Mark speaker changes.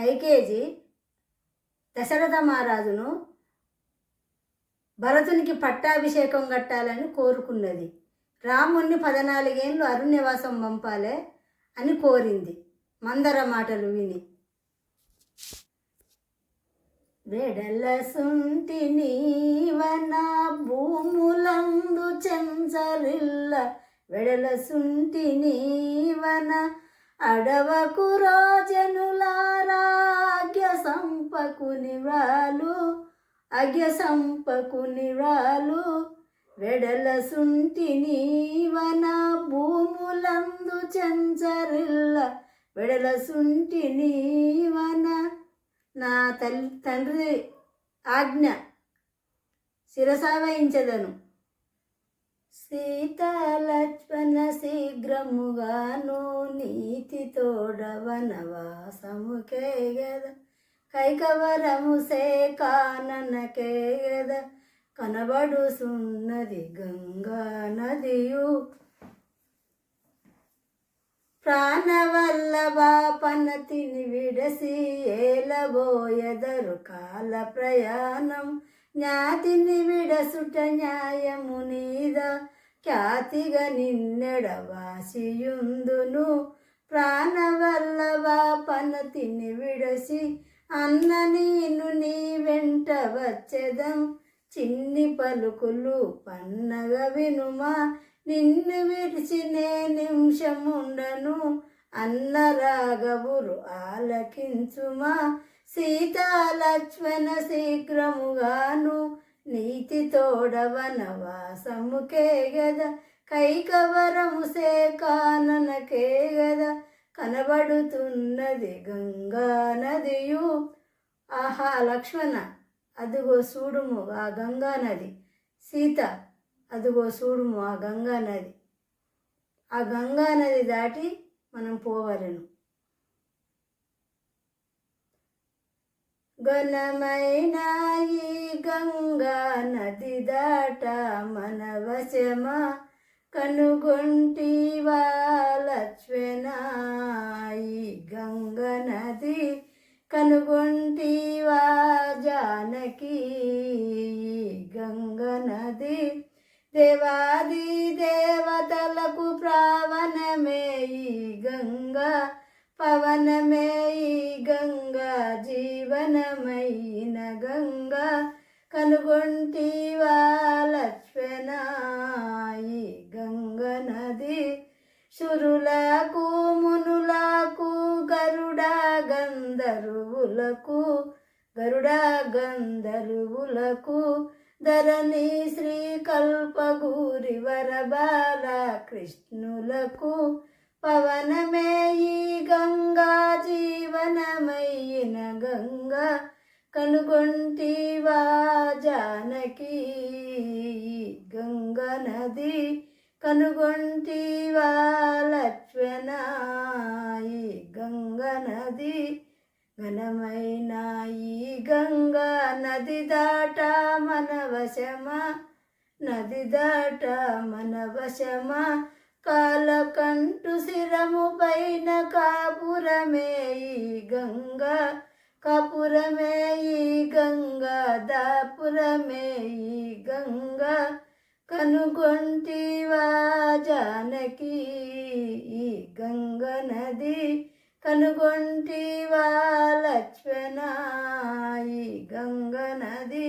Speaker 1: కైకేజీ దశరథ మహారాజును భరతునికి పట్టాభిషేకం కట్టాలని కోరుకున్నది. రాముణ్ణి పద్నాలుగేళ్ళు అరుణ్యవాసం పంపాలే అని కోరింది. మందర మాటలు విని. వెడల సుంటి నీవన భూములందు చెంచరిల్ల వెడల సుంటి నీవన అడవకు రాజనులారాగ్య సంపకు వాలు అగ్య సంపకు వాలు వెడల సుంటి నీవన భూములందు చెంచరిల్ల వెడల సుంటి నీవన నా తల్లి తండ్రి ఆజ్ఞ శిరసావహించదను. సీతాలక్ష్మణ శీఘ్రముగాను నీతి తోడవనవాసముకే గద కైకవరము సే కాననకే గద కనబడుసున్నది గంగా నదియు. ప్రాణవల్లభ పనతిని విడసి ఏలబోయదరు కాల ప్రయాణం. జ్ఞాతిని విడసుట న్యాయము నీద. ఖ్యాతిగా నిన్నెడవాసియుందును ప్రాణవల్లవ పనతిని విడసి అన్న నేను నీ వెంట వచ్చెదం. చిన్ని పలుకులు పన్నగ వినుమా నిన్ను విడిచి నే నిమిషముండను. అన్న రాఘవురు ఆలకించుమా సీతా లక్ష్మణ శీఘ్రముగాను. నీతి తోడవనవాసముకే గదా కైకవరము కాననకే గద కనబడుతున్నది గంగా నదియు. ఆహా లక్ష్మణ అదిగో చూడుము ఆ గంగా నది. సీత అదిగో చూడుము ఆ గంగా నది. ఆ గంగా నది దాటి మనం పోవలను. ఘనమైన ఈ గంగా నది దాట మన వశమా కనుగొంటివా లక్ష్మణ గంగ నది కనుగొంటివా జానకి గంగ నది దేవాది దేవతలకు ప్రావణమే ఈ గంగా పవనమే ఈ గంగా జీవనమైన గంగా. కనుగొంటివా లక్ష్మణ చురులకు మునులకు గరుడ గంధర్వులకు గరుడ గంధర్వులకు ధరణి శ్రీ కల్పగూరి వరబాల కృష్ణులకు పవనమే ఈ గంగా జీవనమయ్యిన గంగా కనుగొంటివా జానకి గంగా గంగ నది. కనుగొంటివా లక్ష్మణ గంగ నది? ఘనమైన ఈ గంగా నది దాట మన వశమా? నది దాట మన వశమా? కాలకంటు శిరము పైన కాపురమే ఈ గంగా. కాపురమే ఈ గంగా దాపురమే ఈ గంగా. కనుగొంటివా జానకి ఈ గంగ నది? కనుగొంటివా లక్ష్మణ ఈ గంగ నది?